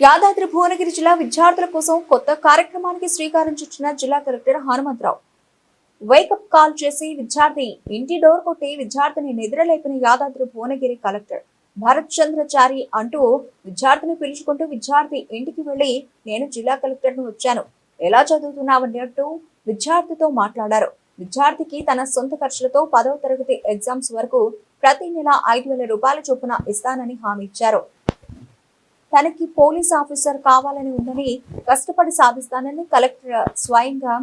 యాదాద్రి భువనగిరి జిల్లా విద్యార్థుల కోసం కొత్త కార్యక్రమానికి శ్రీకారం చుట్టిన జిల్లా కలెక్టర్ హనుమంతరావు. వేకప్ కాల్ చేసి విద్యార్థి ఇంటి డోర్ కొట్టి విద్యార్థిని నిద్రలేపిన యాదాద్రి భువనగిరి కలెక్టర్ భరత్ చంద్రచారి అంటూ విద్యార్థిని పిలుచుకుంటూ విద్యార్థి ఇంటికి వెళ్ళి నేను జిల్లా కలెక్టర్ను వచ్చాను. ఎలా చదువుతున్నావన్నట్టు విద్యార్థితో మాట్లాడారు. విద్యార్థికి తన సొంత ఖర్చులతో పదవ తరగతి ఎగ్జామ్స్ వరకు ప్రతి నెల ఐదు వేల రూపాయల చొప్పున ఇస్తానని హామీ ఇచ్చారు. తనకి పోలీస్ ఆఫీసర్ కావాలని ఉందని కష్టపడి సాధిస్తానని కలెక్టర్ స్వయంగా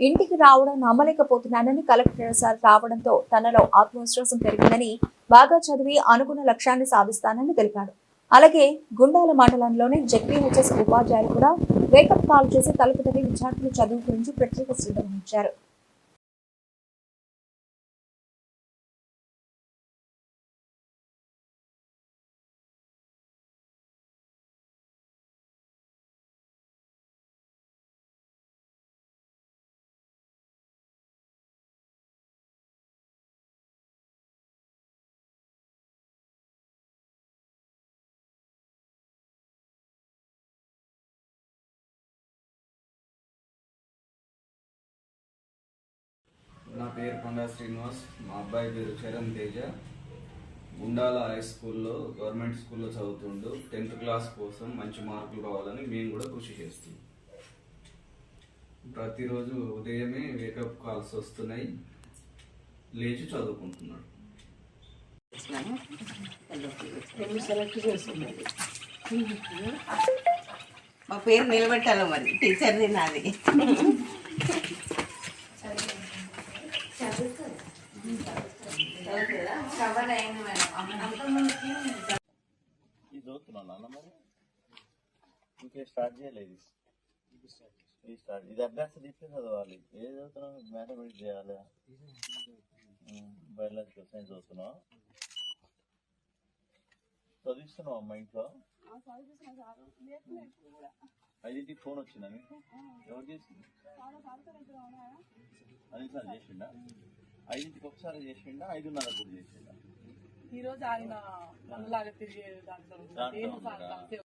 ఇంటికి రావడం నమ్మలేకపోతున్నానని కలెక్టర్ సార్ రావడంతో తనలో ఆత్మవిశ్వాసం పెరిగిందని బాగా చదివి అనుకున్న లక్ష్యాన్ని సాధిస్తానని తెలిపాడు. అలాగే గుండాల మండలంలోని జెడ్పీహెచ్ఎస్ ఉపాధ్యాయులు కూడా వేకప్ కాల్ చేసి తలుపు తల్లి విద్యార్థుల చదువు గురించి ప్రత్యేక శ్రద్ధ వహించారు. నా పేరు కొండా శ్రీనివాస్. మా అబ్బాయి పేరు చరణ్ తేజ. గుండాల హై స్కూల్లో గవర్నమెంట్ స్కూల్లో చదువుతుండు. టెన్త్ క్లాస్ కోసం మంచి మార్కులు రావాలని మేము కూడా కృషి చేస్తున్నాం. ప్రతిరోజు ఉదయమే వేకప్ కాల్స్ వస్తున్నాయి. లేచి చదువుకుంటున్నాడు. మా పేరు నిలబెట్టాలి మరి. టీచర్ది నాది ఇది చదువుతున్నాను నాన్న మరి ఇంకే స్టార్ట్ చేయలేదు స్టార్ట్ ఇది దీపే చదవాలి ఏది చదువుతున్నావు మ్యాథమెటిక్స్ చేయాలి బయాలజికల్ సైన్స్ చదువుతున్నావు చదివిస్తున్నావు అమ్మ ఇంట్లో ఐదింటికి ఫోన్ వచ్చిందా మీకు ఎవరు చేసింది అన్నిసార్లు చేసిండా? ఐదింటికి ఒకసారి చేసిండా ఐదున్నర కూడా చేసిండా. ఈ రోజు ఆయన మనలాగా తిరిగే దాంట్లో